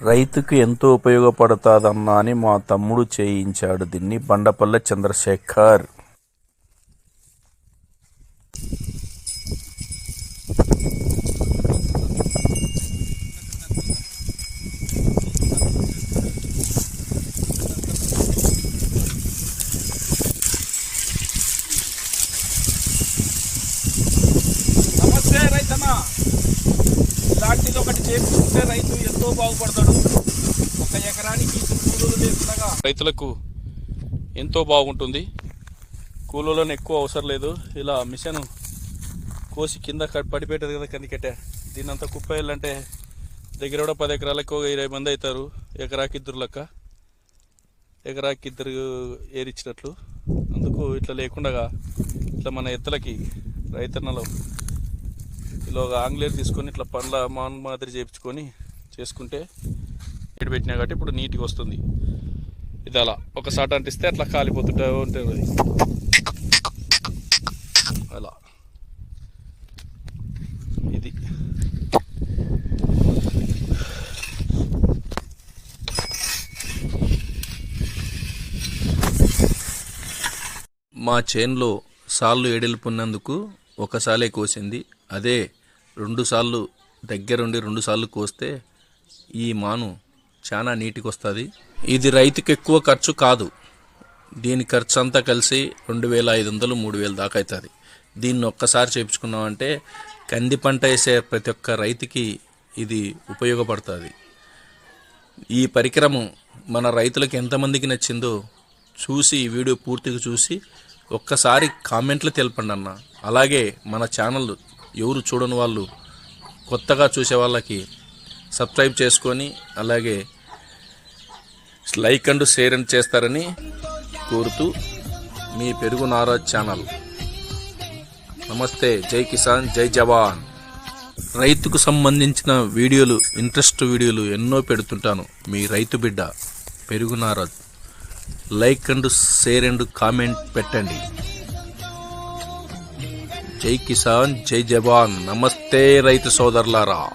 రైతుకు ఎంతో ఉపయోగపడుతాదన్నా అని మా తమ్ముడు చేయించాడు దీన్ని బండపల్లె చంద్రశేఖర్ నమస్తే రైతన్న ఏదో ఒకటి చేసుకుంటే రైతు ఎంతో బాగుపడతాడు. ఒక ఎకరానికి కూలీలు లేకుండా రైతులకు ఎంతో బాగుంటుంది. కూలీలను ఎక్కువ అవసరం లేదు. ఇలా మిషన్ కోసి కింద కట్- పడిపెట్టదు కదా కింద దీని అంతా కుప్ప వెళ్ళంటే దగ్గర కూడా పది ఎకరాలకు ఎక్కువగా ఇరవై మంది అవుతారు. ఎకరాకి ఇద్దరు లెక్క. ఎకరాకి ఇద్దరు ఏరిచ్చినట్లు. అందుకు ఇట్లా లేకుండా ఇట్లా మన ఎత్తులకి రైతన్నలో ఇలా ఒక ఆంగ్లేర్ తీసుకొని ఇట్లా పండ్ల మాన్ మాదిరి చేయించుకొని చేసుకుంటే ఇటు పెట్టినా కాబట్టి ఇప్పుడు నీట్గా వస్తుంది. ఇది అలా. ఒక సాట అంటిస్తే అట్లా కాలిపోతుంటా ఉంటుంది అలా. ఇది. మా చేన్లో సాళ్ళు ఎడెలుపున్నందుకు ఒకసాలే కోసింది. అదే రెండుసార్లు దగ్గరుండి రెండుసార్లు కోస్తే ఈ మాను చాలా నీటికి వస్తుంది ఇది రైతుకి ఎక్కువ ఖర్చు కాదు. దీని ఖర్చు అంతా కలిసి రెండు వేల ఐదు వందలు మూడు వేలు దాకా అవుతుంది దీన్ని ఒక్కసారి చేయించుకున్నామంటే కంది పంట వేసే ప్రతి ఒక్క రైతుకి ఇది ఉపయోగపడుతుంది. ఈ పరికరము మన రైతులకు ఎంతమందికి నచ్చిందో చూసి ఈ వీడియో పూర్తిగా చూసి ఒక్కసారి కామెంట్లు తెలపండి అన్న అలాగే మన ఛానల్ ఎవరు చూడని వాళ్ళు కొత్తగా చూసే వాళ్ళకి సబ్స్క్రైబ్ చేసుకొని అలాగే లైక్ అండ్ షేర్ అండ్ చేస్తారని కోరుతూ మీ పెరుగు నారాజ్ ఛానల్. నమస్తే జై కిసాన్ జై జవాన్. రైతుకు సంబంధించిన వీడియోలు ఇంట్రెస్ట్ వీడియోలు ఎన్నో పెడుతుంటాను. మీ రైతు బిడ్డ పెరుగు నారాజ్. Like and share and comment పెట్టండి. జై కిసాన్ జై జవాన్. నమస్తే రైతు సోదరులారా.